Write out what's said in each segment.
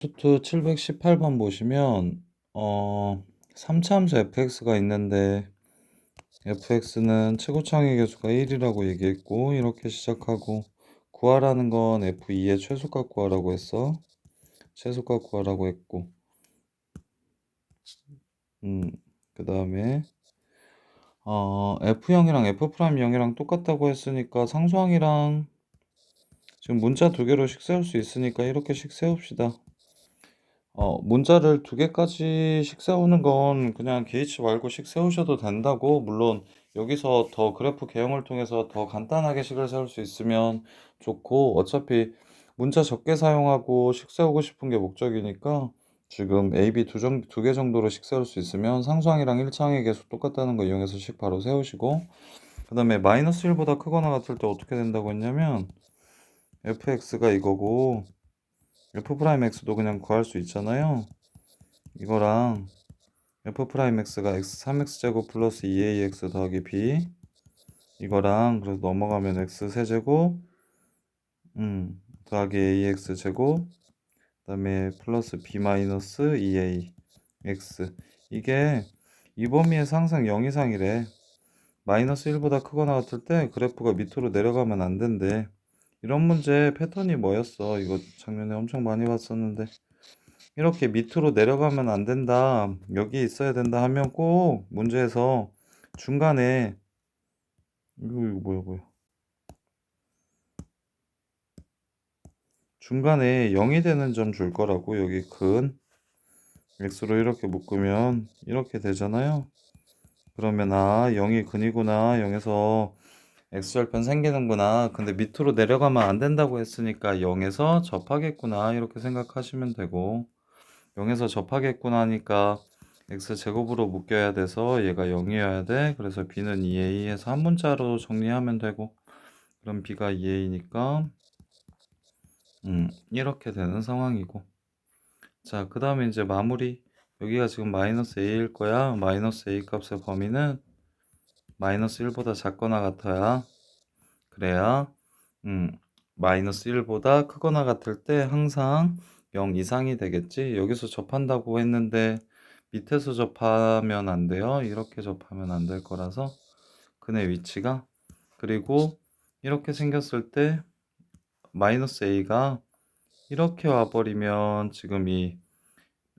투투 718번 보시면 어 3차함수 fx가 있는데 fx는 최고창의 개수가 1이라고 얘기했고 이렇게 시작하고 구하라는 건 f2의 최소값 구하라고 했어. 최소값 구하라고 했고. 음그 다음에 어 f0이랑 f'0이랑 똑같다고 했으니까 상수항이랑 지금 문자 두 개로씩 세울 수 있으니까 이렇게씩 세웁시다 어, 문자를 두 개까지씩 세우는 건 그냥 게이츠 말고 씩 세우셔도 된다고. 물론 여기서 더 그래프 개형을 통해서 더 간단하게 식을 세울 수 있으면 좋고, 어차피 문자 적게 사용하고 식 세우고 싶은 게 목적이니까 지금 A, B 두개 정도로 식 세울 수 있으면 상수항이랑 1 차항의 개수 똑같다는 거 이용해서 식 바로 세우시고, 그 다음에 마이너스 1보다 크거나 같을 때 어떻게 된다고 했냐면 fx가 이거고 f'x도 그냥 구할 수 있잖아요. 이거랑 f'x가 x 3x제곱 플러스 2ax 더하기 b 이거랑 그래서 넘어가면 x 세제곱 음 더하기 ax 제곱 그다음에 플러스 b 마이너스 2ax 이게 이 범위에서 항상 0 이상이래. 마이너스 1보다 크거나 같을 때 그래프가 밑으로 내려가면 안 된대 이런 문제 패턴이 뭐였어? 이거 작년에 엄청 많이 봤었는데 이렇게 밑으로 내려가면 안 된다. 여기 있어야 된다 하면 꼭 문제에서 중간에 이거 이거 뭐야 뭐야 중간에 0이 되는 점 줄 거라고 여기 근 x로 이렇게 묶으면 이렇게 되잖아요. 그러면 아 0이 근이구나 0에서 x절편 생기는구나. 근데 밑으로 내려가면 안 된다고 했으니까 0에서 접하겠구나. 이렇게 생각하시면 되고 0에서 접하겠구나 하니까 x제곱으로 묶여야 돼서 얘가 0이어야 돼. 그래서 b는 2a 해서 한 문자로 정리하면 되고 그럼 b가 2a니까 음, 이렇게 되는 상황이고 자, 그 다음에 이제 마무리 여기가 지금 마이너스 a일 거야. 마이너스 a 값의 범위는 마이너스 1보다 작거나 같아야 그래야 음, 마이너스 1보다 크거나 같을 때 항상 0 이상이 되겠지. 여기서 접한다고 했는데 밑에서 접하면 안 돼요. 이렇게 접하면 안 될 거라서 근의 위치가 그리고 이렇게 생겼을 때 마이너스 a가 이렇게 와버리면 지금 이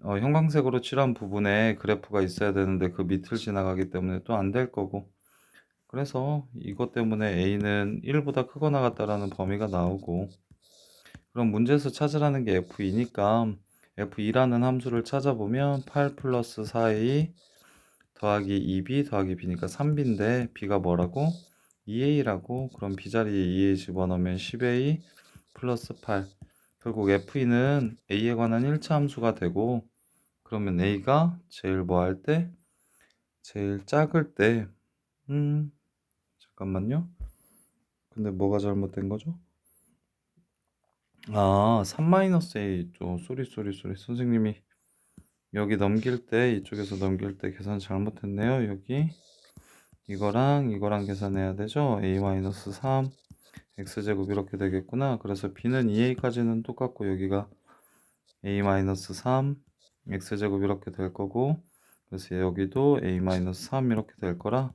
어, 형광색으로 칠한 부분에 그래프가 있어야 되는데 그 밑을 지나가기 때문에 또 안 될 거고 그래서 이것 때문에 a는 1보다 크거나 같다라는 범위가 나오고 그럼 문제에서 찾으라는 게 f2니까 f2라는 함수를 찾아보면 8 플러스 4a 더하기 2b 더하기 b니까 3b인데 b가 뭐라고? 2a라고 그럼 b 자리에 2a 집어넣으면 10a 플러스 8 결국 f2는 a에 관한 1차 함수가 되고 그러면 a가 제일 뭐 할 때? 제일 작을 때 음, 잠깐만요. 근데 뭐가 잘못된 거죠? 아, 3-A 죠. 쏘리 쏘리 쏘리. 선생님이 여기 넘길 때 이쪽에서 넘길 때 계산 잘못했네요. 여기 이거랑 이거랑 계산해야 되죠. A-3 x제곱 이렇게 되겠구나. 그래서 b는 2a까지는 똑같고 여기가 a-3 x제곱 이렇게 될 거고 그래서 여기도 a-3 이렇게 될 거라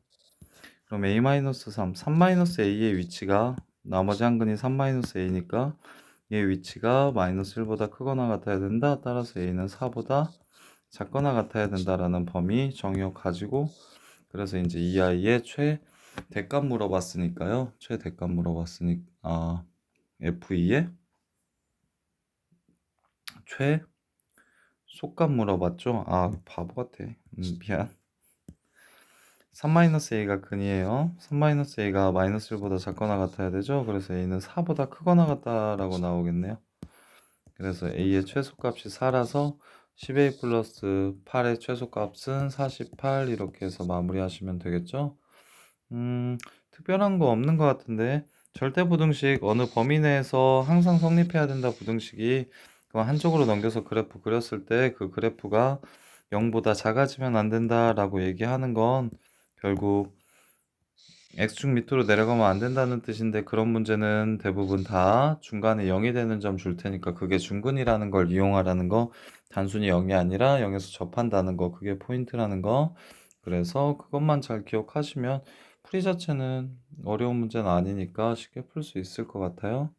그럼 a-3, 3-a의 위치가 나머지 한 근이 3-a니까 얘 위치가 마이너스 1보다 크거나 같아야 된다. 따라서 a는 4보다 작거나 같아야 된다라는 범위 정의역 가지고 그래서 이제 이 아이의 최대값 물어봤으니까요. 최대값 물어봤으니 아 f2의 최 속값 물어봤죠? 아 바보 같아. 음, 미안. 3-a가 근이에요. 3-a가 마이너스 1보다 작거나 같아야 되죠. 그래서 a는 4보다 크거나 같다라고 나오겠네요. 그래서 a의 최소값이 4라서 10a 플러스 8의 최소값은 48 이렇게 해서 마무리하시면 되겠죠. 음, 특별한 거 없는 것 같은데 절대 부등식 어느 범위 내에서 항상 성립해야 된다 부등식이 한쪽으로 넘겨서 그래프 그렸을 때 그 그래프가 0보다 작아지면 안 된다라고 얘기하는 건 결국 x축 밑으로 내려가면 안 된다는 뜻인데 그런 문제는 대부분 다 중간에 0이 되는 점 줄 테니까 그게 중근이라는 걸 이용하라는 거 단순히 0이 아니라 0에서 접한다는 거 그게 포인트라는 거 그래서 그것만 잘 기억하시면 풀이 자체는 어려운 문제는 아니니까 쉽게 풀 수 있을 것 같아요.